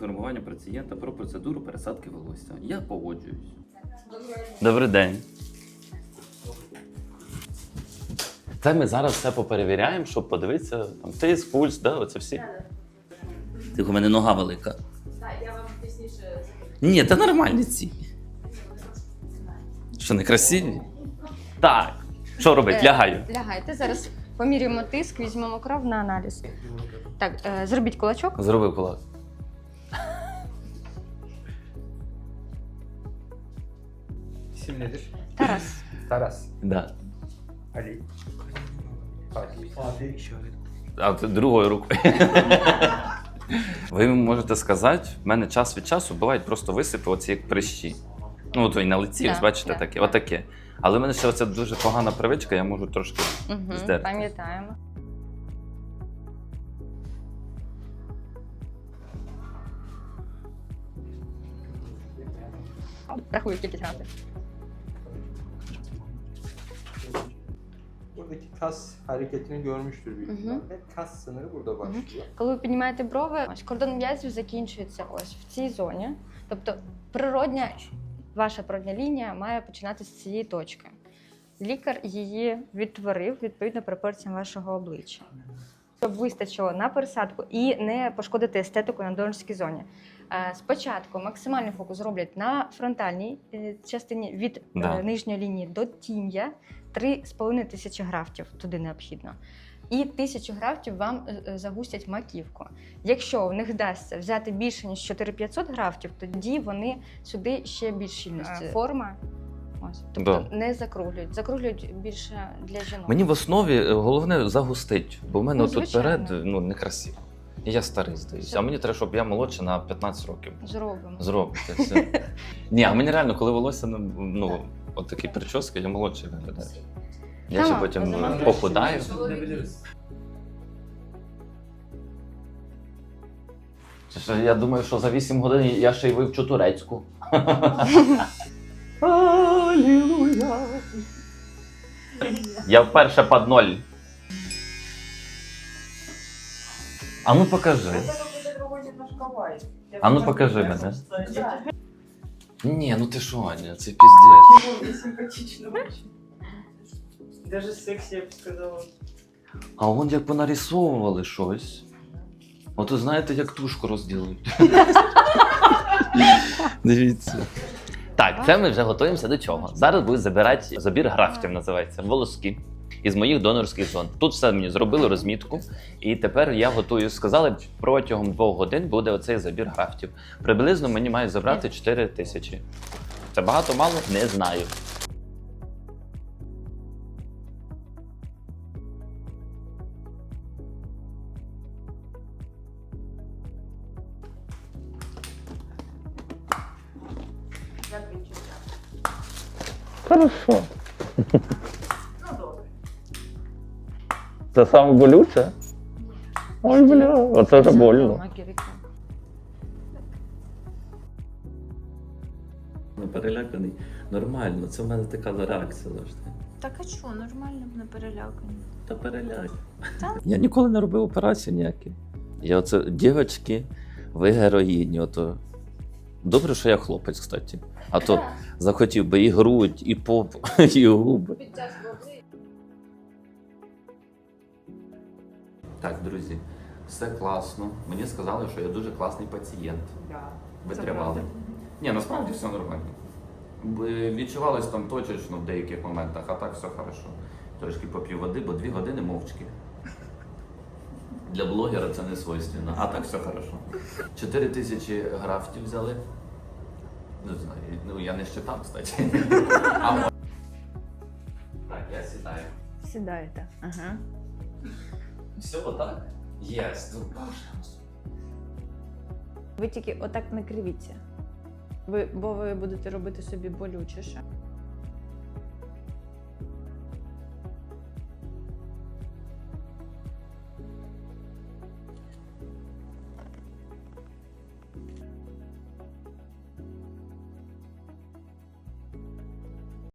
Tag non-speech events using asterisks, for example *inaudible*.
інформування пацієнта про процедуру пересадки волосся. Я погоджуюсь. Добрий день. Це ми зараз все поперевіряємо, щоб подивитися там тиск, пульс, да, оце всі. Ти у мене нога велика. Так, я вам пізніше Ні, та нормальні ці. Що не красиві? Так. Що робити? Е, Лягаю. Лягайте. Зараз поміряємо тиск, візьмемо кров на аналіз. Так, е, зробіть кулачок. Зробив кулак. İsim nedir? Тарас. Taras. Да. Ali. Fatih. Fatih. İşaret. А другою рукою. Ви можете сказати, в мене час від часу бувають просто висипи, оці як прищі. Ну, от і на лиці, Да, ось бачите, да, таке, да. отаке. Але в мене ще оця дуже погана привичка, я можу трошки. Угу, Здерти. пам'ятаємо. Рахую кількість грамів. Buradaki kas hareketini görmüştür büyük ihtimalle. Kas sınırı burada başlıyor. Коли ви піднімаєте брови, кордон м'язів закінчується ось в цій зоні. Тобто природня, ваша природня лінія має починатися з цієї точки. Лікар її відтворив відповідно пропорціям вашого обличчя. Щоб вистачило на пересадку і не пошкодити естетику на донорській зоні. Е, Спочатку максимальний фокус зроблять на фронтальній е, частині від е, Да. нижньої лінії до тім'я 3,5 тисячі графтів туди необхідно. І тисячу графтів вам загустять маківку. Якщо в них вдасться взяти більше ніж 4500 графтів, тоді вони сюди ще більш щільності. Форма. Ось. Тобто не закруглюють. Закруглюють більше для жінок. Мені в основі е, головне загустить, бо в мене Ну, тут перед ну, некрасиво. І я старий здаюся. А мені треба, щоб я молодше на 15 років. Зробимо. Зробите все. *laughs* Ні, а мені реально, коли волосся ну, от такі прически, я молодший виглядаю. Я ще потім ну, похудаю. Я думаю, що за 8 годин я ще й вивчу турецьку. *laughs* Я вперше під ноль. А ну покажи. А ну покажи мене. Ні, ну ти що, Аня, це піздець. Симпатично очень. Даже секси, я бы сказала. А вон як понарисовували щось. Ото знаєте, як тушку розділують. *laughs* Дивіться. Це ми вже готуємося до чого. Зараз будуть забирати забір графтів, називається волоски із моїх донорських зон. Тут все мені зробили розмітку, і тепер я готую. Сказали, протягом двох годин буде оцей забір графтів. Приблизно мені мають забрати 4 тисячі. Це багато мало? Не знаю. Хорошо. Ну, добре. Це саме болюче? Ой, бля, оце вже больно. Ну, переляканий. Нормально, це в мене така реакція завжди. Так а що, нормально не перелякані. Та переляк. Я ніколи не робив операції ніякі. Я оце, дівчатки, ви героїні. Ото. Добре, що я хлопець, кстати. А то захотів би і грудь, і поп, *laughs* і губи. Так, друзі, все класно. Мені сказали, що я дуже класний пацієнт. Да. Витривали. Ні, насправді все нормально. Відчувалось там точечно в деяких моментах, а так все хорошо. Трошки поп'ю води, бо дві години мовчки. Для блогера це не свойственно, а так все хорошо. Чотири тисячі графтів взяли. Не знаю, ну я не считав, кстати. А Так, я сідаю. Сідаєте. Ага. Все, отак? Єс, ну боже. Ви тільки отак не кривіться. Ви, бо ви будете робити собі болючіше.